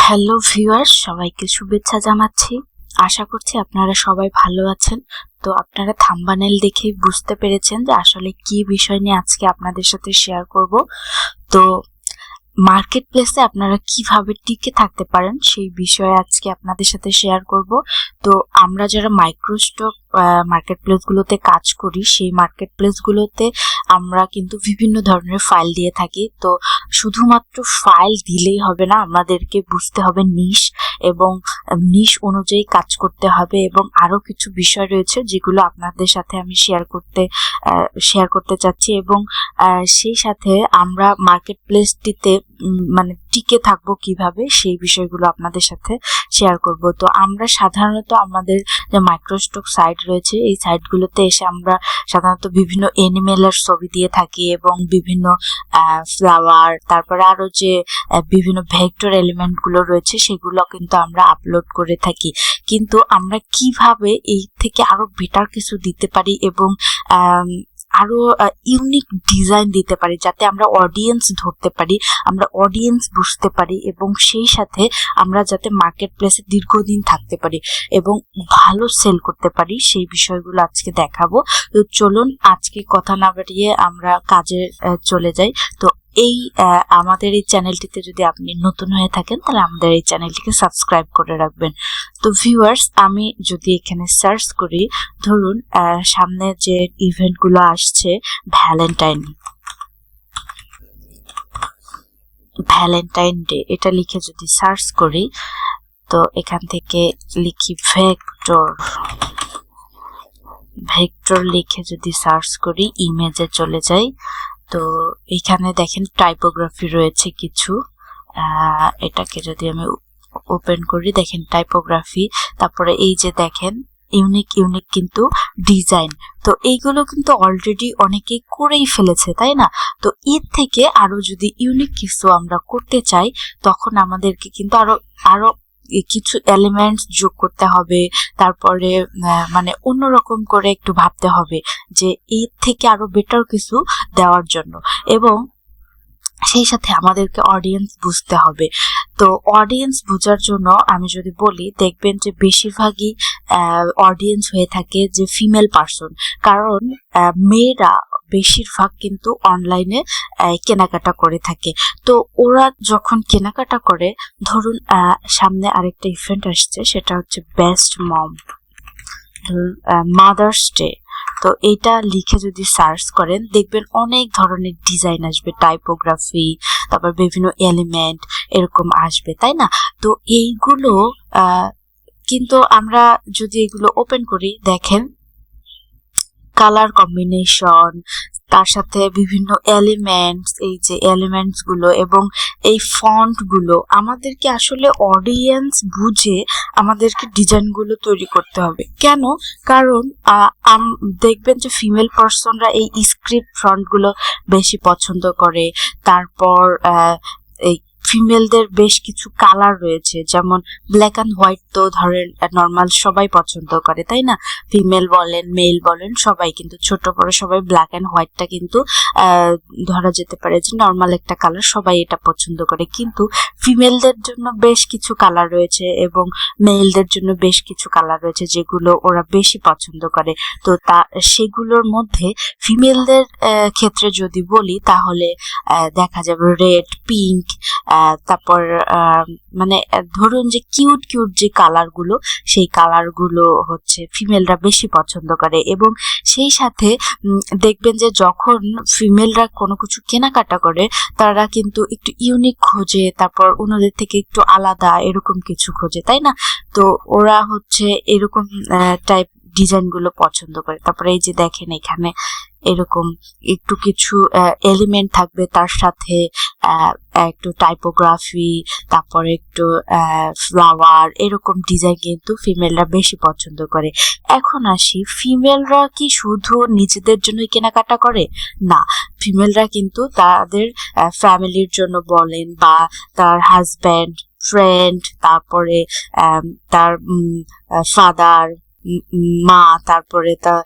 Hello viewers, সবাইকে শুভেচ্ছা জানাচ্ছি। আশা করছি আপনারা সবাই ভালো আছেন। তো আপনারা থাম্বানেল দেখেই বুঝতে পেরেছেন যে আসলে কি বিষয় নিয়ে আজকে আপনাদের সাথে শেয়ার করব। তো মার্কেট প্লেসে আপনারা কীভাবে টিকে থাকতে পারেন সেই বিষয়ে আজকে আপনাদের সাথে শেয়ার করব। তো আমরা যারা মাইক্রোস্টক মার্কেট প্লেসগুলোতে কাজ করি, সেই মার্কেট প্লেসগুলোতে আমরা কিন্তু বিভিন্ন ধরনের ফাইল দিয়ে থাকি। তো শুধুমাত্র ফাইল দিলেই হবে না, আমাদেরকে বুঝতে হবে নিশ এবং নিশ অনুযায়ী কাজ করতে হবে এবং আরও কিছু বিষয় রয়েছে যেগুলো আপনাদের সাথে আমি শেয়ার করতে শেয়ার করতে চাচ্ছি এবং সেই সাথে আমরা মার্কেট প্লেসটিতে মানে টিকে থাকব কীভাবে সেই বিষয়গুলো আপনাদের সাথে শেয়ার করব। তো আমরা সাধারণত আমাদের যে মাইক্রোস্টক সাইট রয়েছে, এই সাইটগুলোতে এসে আমরা সাধারণত বিভিন্ন এনিমেলের ছবি দিয়ে থাকি এবং বিভিন্ন ফ্লাওয়ার তারপরে আরও যে বিভিন্ন ভেক্টর এলিমেন্টগুলো রয়েছে সেগুলো কিন্তু আমরা আপলোড করে থাকি। কিন্তু আমরা কীভাবে এই থেকে আরও বেটার কিছু দিতে পারি এবং আরও ইউনিক ডিজাইন দিতে পারি, যাতে আমরা অডিয়েন্স ধরতে পারি, আমরা অডিয়েন্স বুঝতে পারি এবং সেই সাথে আমরা যাতে মার্কেট প্লেসে দীর্ঘদিন থাকতে পারি এবং ভালো সেল করতে পারি, সেই বিষয়গুলো আজকে দেখাবো। তো চলুন আজকে কথা না বাড়িয়ে আমরা কাজে চলে যাই। তো এই আমাদের এই চ্যানেলটিতে যদি আপনি নতুন হয়ে থাকেন, তাহলে আমাদের এই চ্যানেলটিকে সাবস্ক্রাইব করে রাখবেন। তো ভিউয়ার্স, আমি যদি এখানে সার্চ করি, ধরুন সামনে যে ইভেন্টগুলো আসছে, ভ্যালেন্টাইন ভ্যালেন্টাইন ডে, এটা লিখে যদি সার্চ করি, তো এখান থেকে লিখি ভেক্টর। ভেক্টর লিখে যদি সার্চ করি, ইমেজে চলে যাই। তো এখানে দেখেন টাইপোগ্রাফি রয়েছে কিছু। এটাকে যদি আমি ওপেন করি, দেখেন টাইপোগ্রাফি তারপরে এই যে দেখেন ইউনিক ইউনিক কিন্তু ডিজাইন তো এইগুলো কিন্তু অলরেডি অনেকে করেই ফেলেছে, তাই না? তো এর থেকে আরও যদি ইউনিক কিছু আমরা করতে চাই, তখন আমাদেরকে কিন্তু আরও আরও কিছু এলিমেন্টস যোগ করতে হবে, তারপরে মানে অন্যরকম করে একটু ভাবতে হবে যে এর থেকে আরও বেটার কিছু দেওয়ার জন্য। এবং সেই সাথে আমাদেরকে অডিয়েন্স বুঝতে হবে। তো অডিয়েন্স বোঝার জন্য আমি যদি বলি, দেখবেন যে বেশিরভাগই অডিয়েন্স হয়ে থাকে যে ফিমেল পার্সন কারণ মেয়েরা বেশিরভাগ কিন্তু অনলাইনে কেনাকাটা করে থাকে। তো ওরা যখন কেনাকাটা করে, ধরুন সামনে আরেকটা ইভেন্ট আসছে, সেটা হচ্ছে বেস্ট মম মাদার্স ডে তো এটা লিখে যদি সার্চ করেন, দেখবেন অনেক ধরনের ডিজাইন আসবে টাইপোগ্রাফি তারপর বিভিন্ন এলিমেন্ট এরকম আসবে, তাই না? তো এইগুলো কিন্তু আমরা যদি এগুলো ওপেন করি, দেখেন কালার কম্বিনেশন তার সাথে বিভিন্ন এলিমেন্টস এই যে এলিমেন্টসগুলো এবং এই ফন্টগুলো, আমাদেরকে আসলে অডিয়েন্স বুঝে আমাদেরকে ডিজাইনগুলো তৈরি করতে হবে। কেন? কারণ দেখবেন যে ফিমেল পার্সনরা এই স্ক্রিপ্ট ফ্রন্টগুলো বেশি পছন্দ করে। তারপর এই ফিমেলদের বেশ কিছু কালার রয়েছে। যেমন ব্ল্যাক অ্যান্ড হোয়াইট তো ধরেন নর্মাল সবাই পছন্দ করে, তাই না? ফিমেল বলেন মেল বলেন, সবাই কিন্তু ছোট, বড় সবাই ব্ল্যাক অ্যান্ড হোয়াইটটা কিন্তু ধরা যেতে পারে যে নর্মাল একটা কালার সবাই এটা পছন্দ করে। কিন্তু ফিমেলদের জন্য বেশ কিছু কালার রয়েছে এবং মেলদের জন্য বেশ কিছু কালার রয়েছে যেগুলো ওরা বেশি পছন্দ করে। তো তা, সেগুলোর মধ্যে ফিমেলদের ক্ষেত্রে যদি বলি তাহলে দেখা যাবে রেড পিঙ্ক তারপর মানে ধরুন যে কিউট কিউট যে কালারগুলো সেই কালারগুলো হচ্ছে ফিমেলরা বেশি পছন্দ করে এবং সেই সাথে দেখবেন যে যখন ফিমেলরা কোনো কিছু কেনাকাটা করে, তারা কিন্তু একটু ইউনিক খোঁজে, তারপর অন্যদের থেকে একটু আলাদা এরকম কিছু খোঁজে, তাই না? তো ওরা হচ্ছে এরকম টাইপ ডিজাইনগুলো পছন্দ করে। তারপরে এই যে দেখেন এখানে এরকম একটু কিছু এলিমেন্ট থাকবে তার সাথে একটু টাইপোগ্রাফি তারপর একটু ফ্লাওয়ার এরকম ডিজাইন কিন্তু ফিমেলরা বেশি পছন্দ করে। এখন আসি ফিমেলরা কি শুধু নিজেদের জন্যই কেনাকাটা করে? না ফিমেলরা কিন্তু তাদের ফ্যামিলির জন্য বলেন বা তার হাজব্যান্ড ফ্রেন্ড তারপরে তার ফাদার মা, তারপরে তার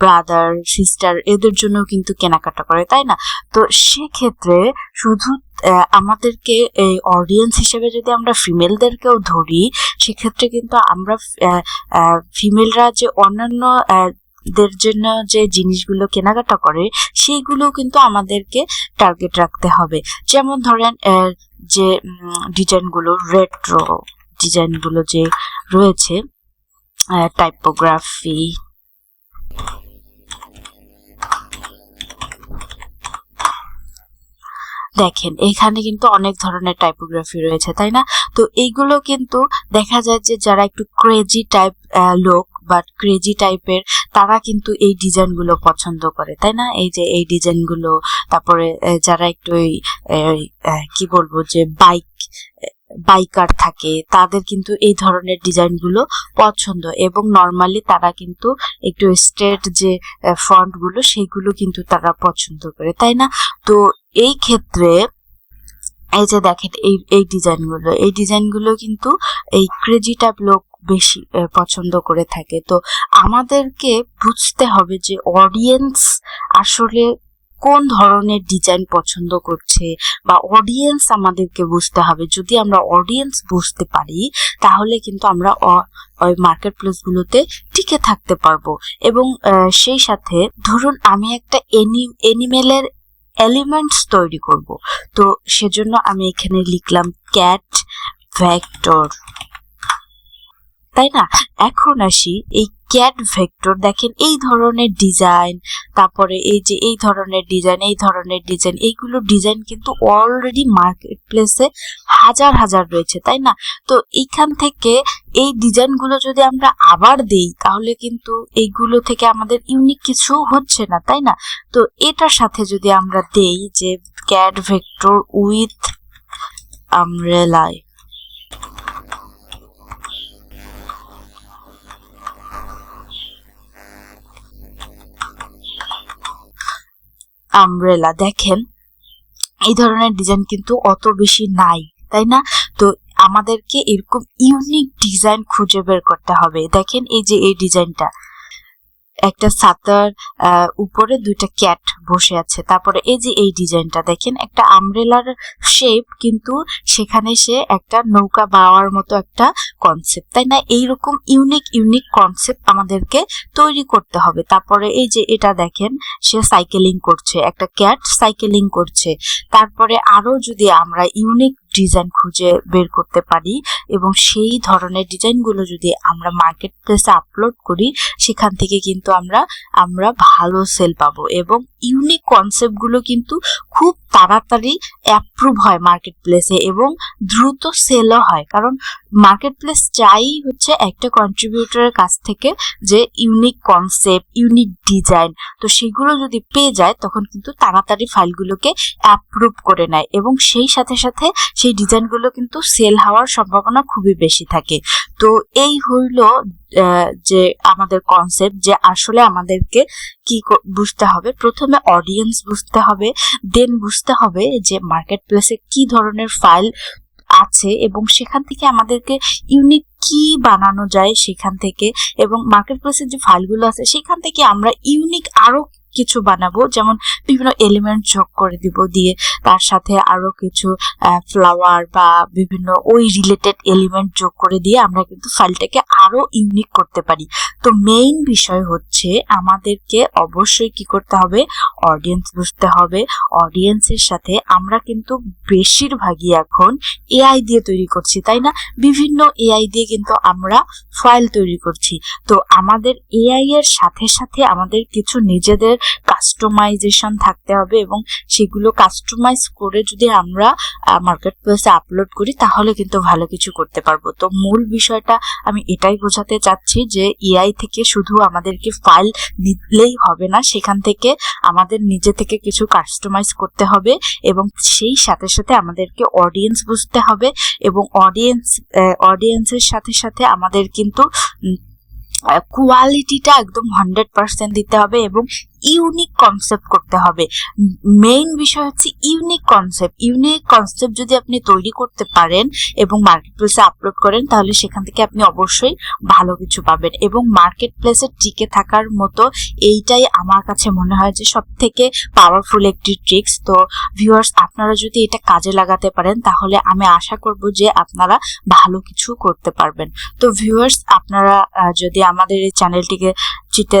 ব্রাদার সিস্টার এদের জন্য কিন্তু কেনাকাটা করে, তাই না? তো সেক্ষেত্রে শুধু আমাদেরকে এই অডিয়েন্স হিসেবে যদি আমরা ফিমেলদেরকেও ধরি, সেক্ষেত্রে কিন্তু আমরা ফিমেলরা যে অন্যান্য দের জন্য যে জিনিসগুলো কেনাকাটা করে সেইগুলো কিন্তু আমাদেরকে টার্গেট রাখতে হবে। যেমন ধরেন যে ডিজাইনগুলো রেট্রো ডিজাইনগুলো যে রয়েছে টাইপোগ্রাফি দেখেন এখানে কিন্তু অনেক ধরনের টাইপোগ্রাফি রয়েছে তাই না? তো এইগুলো কিন্তু দেখা যায় যে যারা একটু ক্রেজি টাইপ লোক বা ক্রেজি টাইপের তারা কিন্তু এই ডিজাইনগুলো পছন্দ করে তাই না? এই যে এই ডিজাইনগুলো তারপরে যারা একটু আহ, কি বলব যে বাইক বাইকার থাকে, তাদের কিন্তু এই ধরনের ডিজাইনগুলো পছন্দ এবং নর্মালি তারা কিন্তু একটু স্ট্রেট যে ফ্রন্টগুলো সেইগুলো কিন্তু তারা পছন্দ করে, তাই না? তো এই ক্ষেত্রে এই যে দেখেন এই এই ডিজাইনগুলো এই ডিজাইনগুলো কিন্তু এই ক্রেজি টাইপ লোক বেশি পছন্দ করে থাকে। তো আমাদেরকে বুঝতে হবে যে অডিয়েন্স আসলে কোন ধরনের ডিজাইন পছন্দ করছে বা অডিয়েন্স আমাদেরকে বুঝতে হবে। যদি আমরা অডিয়েন্স বুঝতে পারি, তাহলে কিন্তু আমরা ওই মার্কেট প্লেসগুলোতে টিকে থাকতে পারব। এবং সেই সাথে ধরুন আমি একটা এনি এনিমেলের এলিমেন্টস তৈরি করব। তো সেজন্য আমি এখানে লিখলাম ক্যাট ভ্যাক্টর তাই না? এখন আসি এই ক্যাট ভেক্টর দেখেন এই ধরনের ডিজাইন তারপরে এই যে এই ধরনের ডিজাইন এই ধরনের ডিজাইন এইগুলো ডিজাইন কিন্তু অলরেডি মার্কেট প্লেসে হাজার হাজার রয়েছে, তাই না? তো এইখান থেকে এই ডিজাইনগুলো যদি আমরা আবার দেই, তাহলে কিন্তু এইগুলো থেকে আমাদের ইউনিক কিছু হচ্ছে না, তাই না? তো এটার সাথে যদি আমরা দেই যে ক্যাট ভেক্টর উইথ আমরেলায় আমব্রেলা দেখেন, এই ধরনের ডিজাইন কিন্তু অত বেশি নাই, তাই না? তো আমাদেরকে এরকম ইউনিক ডিজাইন খুঁজে বের করতে হবে। দেখেন এই যে এই ডিজাইনটা একটা ছাতার উপরে দুইটা ক্যাট বসে আছে। তারপরে এই যে এই ডিজাইনটা দেখেন, একটা আমব্রেলার শেপ, কিন্তু সেখানে সে একটা নৌকা বাওয়ার মতো একটা কনসেপ্ট তাই না? এইরকম ইউনিক ইউনিক কনসেপ্ট আমাদেরকে তৈরি করতে হবে। তারপরে এই যে এটা দেখেন, সে সাইকেলিং করছে, একটা ক্যাট সাইকেলিং করছে। তারপরে আরও যদি আমরা ইউনিক ডিজাইন খুঁজে বের করতে পারি এবং সেই ধরনের ডিজাইনগুলো যদি আমরা মার্কেট প্লেসে আপলোড করি, সেখান থেকে কিন্তু আমরা আমরা ভালো সেল পাবো এবং ইউনিক কনসেপ্টগুলো কিন্তু খুব তাড়াতাড়ি অ্যাপ্রুভ হয় মার্কেট প্লেসে এবং দ্রুত সেলও হয়। কারণ মার্কেট প্লেস চাই হচ্ছে একটা কন্ট্রিবিউটরের কাছ থেকে যে ইউনিক কনসেপ্ট ইউনিক ডিজাইন তো সেগুলো যদি পেয়ে যায়, তখন কিন্তু তাড়াতাড়ি ফাইলগুলোকে অ্যাপ্রুভ করে নেয় এবং সেই সাথে সাথে সেই ডিজাইনগুলো কিন্তু সেল হওয়ার সম্ভাবনা খুবই বেশি থাকে। তো এই হইল যে আমাদের কনসেপ্ট যে আসলে আমাদেরকে কি বুঝতে হবে। প্রথমে অডিয়েন্স বুঝতে হবে দেন বুঝতে হবে যে মার্কেট প্লেসে কি ধরনের ফাইল আছে এবং সেখান থেকে আমাদেরকে ইউনিক কি বানানো যায় সেখান থেকে এবং মার্কেট প্লেসের যে ফাইলগুলো আছে সেখান থেকে আমরা ইউনিক আরও কিছু বানাবো, যেমন বিভিন্ন এলিমেন্ট যোগ করে দিব দিয়ে তার সাথে আরও কিছু ফ্লাওয়ার বা বিভিন্ন ওই রিলেটেড এলিমেন্ট যোগ করে দিয়ে আমরা কিন্তু ফাইলটাকে আরও ইউনিক করতে পারি। তো মেইন বিষয় হচ্ছে আমাদেরকে অবশ্যই কি করতে হবে? অডিয়েন্স বুঝতে হবে। অডিয়েন্সের সাথে আমরা কিন্তু বেশিরভাগই এখন এআই দিয়ে তৈরি করছি, তাই না? বিভিন্ন এআই দিয়ে কিন্তু আমরা ফাইল তৈরি করছি। তো আমাদের এআই এর সাথে সাথে আমাদের কিছু নিজেদের কাস্টমাইজেশন থাকতে হবে এবং সেগুলো কাস্টমাইজ করে যদি আমরা মার্কেট প্লেসে আপলোড করি, তাহলে কিন্তু ভালো কিছু করতে পারব। তো মূল বিষয়টা আমি এটাই বোঝাতে চাচ্ছি যে এআই থেকে শুধু আমাদেরকে ফাইল নিলেই হবে না, সেখান থেকে আমাদের নিজে থেকে কিছু কাস্টমাইজ করতে হবে এবং সেই সাথে সাথে আমাদেরকে অডিয়েন্স বুঝতে হবে এবং অডিয়েন্স অডিয়েন্সের সাথে সাথে আমাদের কিন্তু কোয়ালিটিটা একদম হান্ড্রেড পার্সেন্ট দিতে হবে এবং ইউনিক কনসেপ্ট করতে হবে। মেইন বিষয় হচ্ছে ইউনিক কনসেপ্ট ইউনিক কনসেপ্ট যদি আপনি তৈরি করতে পারেন এবং মার্কেট প্লেসে আপলোড করেন, তাহলে সেখান থেকে আপনি অবশ্যই ভালো কিছু পাবেন এবং মার্কেট প্লেসে টিকে থাকার মতো এইটাই আমার কাছে মনে হয় যে সব থেকে পাওয়ারফুল একটি ট্রিক্স তো ভিউয়ার্স আপনারা যদি এটা কাজে লাগাতে পারেন, তাহলে আমি আশা করব যে আপনারা ভালো কিছু করতে পারবেন। তো ভিউয়ার্স আপনারা যদি আমাদের এই চ্যানেলটিকে চিতে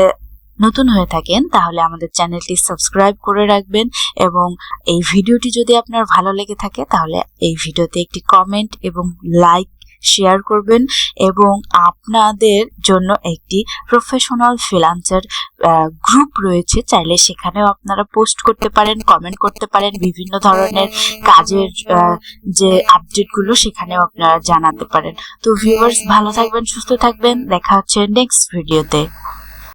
নতুন হয়ে থাকেন, তাহলে আমাদের চ্যানেলটি সাবস্ক্রাইব করে রাখবেন এবং এই ভিডিওটি যদি আপনার ভালো লেগে থাকে, তাহলে এই ভিডিওতে একটি কমেন্ট এবং লাইক শেয়ার করবেন এবং আপনাদের জন্য একটি প্রফেশনাল ফ্রিল্যান্সার গ্রুপ রয়েছে। চাইলে সেখানেও আপনারা পোস্ট করতে পারেন কমেন্ট করতে পারেন, বিভিন্ন ধরনের কাজের যে আপডেটগুলো সেখানেও আপনারা জানাতে পারেন। তো ভিউয়ার্স ভালো থাকবেন, সুস্থ থাকবেন। দেখা হচ্ছে নেক্সট ভিডিওতে